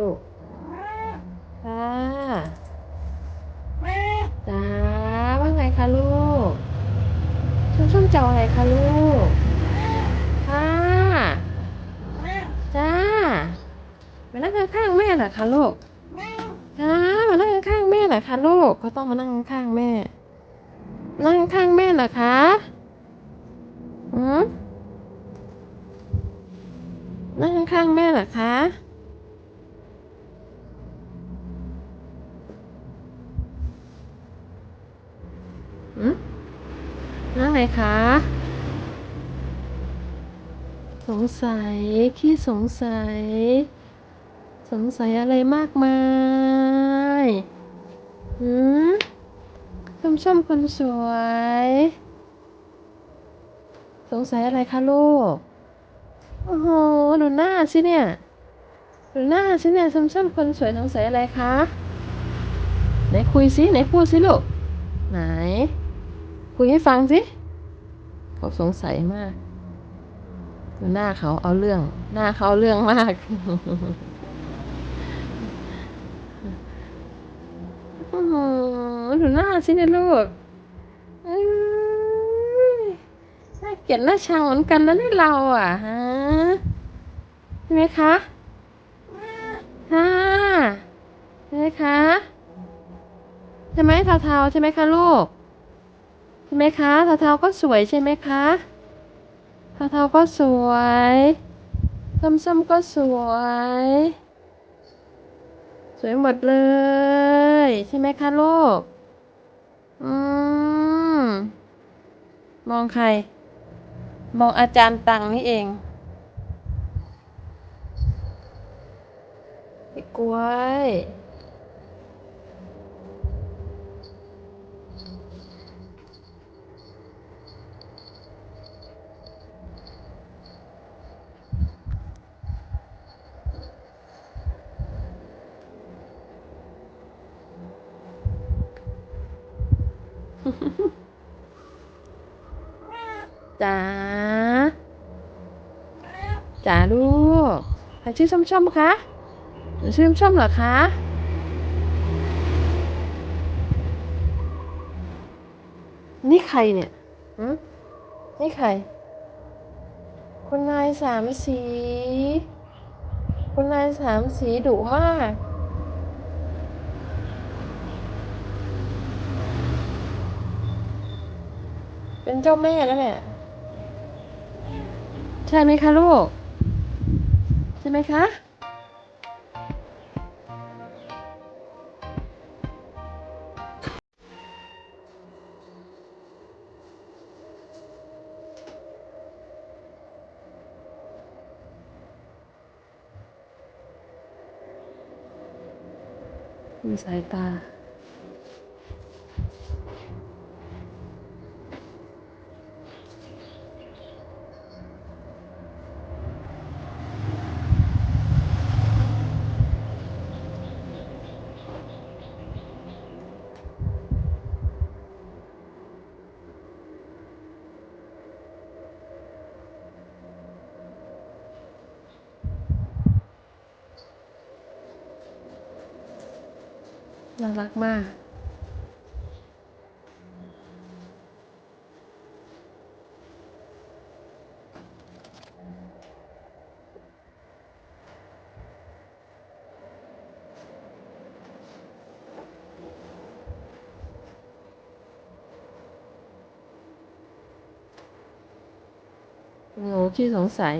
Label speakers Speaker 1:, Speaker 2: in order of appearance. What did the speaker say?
Speaker 1: ลูกค่ะจ้าว่าไงคะลูกชุ่มชุ่มจะอาอะไรคะลูกค่ะจ้ามานั่งข้างแม่เหรอคะลูกค่ะมานั่งข้างแม่เหรอคะลูกเขาต้องมานั่งข้างแม่ นั่งข้างแม่เหรอคะอืมนั่งข้างแม่เหรอคะ อืมนั่ง ไหนคะ สงสัยขี้สงสัย สงสัยอะไรมากมายหืมชมชมคนสวย สงสัยอะไรคะลูก โอ้โหดูหน้าสิเนี่ยดูหน้าสิเนี่ยชมชมคนสวยสงสัยอะไรคะ ไหนคุยสิไหนพูดสิลูกไหน คุยให้ฟังสิ เขาสงสัยมากหน้าเขาเอาเรื่อง หน้าเขาเอาเรื่องมาก โอ้โหดูหน้าสิเนี่ยลูกเอ้ยน่าเกลียดน่าชังเหมือนกันนะนี่เราอะฮะใช่ไหมคะค่ะใช่ไหมคะ ใช่ไหมเทาๆใช่ไหมคะลูก ไหมคะทาเทาก็สวยใช่ไหมคะทาเทาก็สวยส้มๆก็สวย สวยหมดเลย ใช่ไหมคะลูก อืม มองใคร มองอาจารย์ตังนี่เองพี่กล้วย จ๋าจ๋าลูกใครชื่อส้มๆคะหนูชื่อส้มๆเหรอคะนี่ใครเนี่ยหืมนี่ใคร คุณนายสามสี คุณนายสามสีดุมาก เป็นเจ้าแม่แล้วเนี่ยใช่ไหมคะลูก ใช่ไหมคะ มีสายตา น่ารักมาก โง่ขี้สงสัย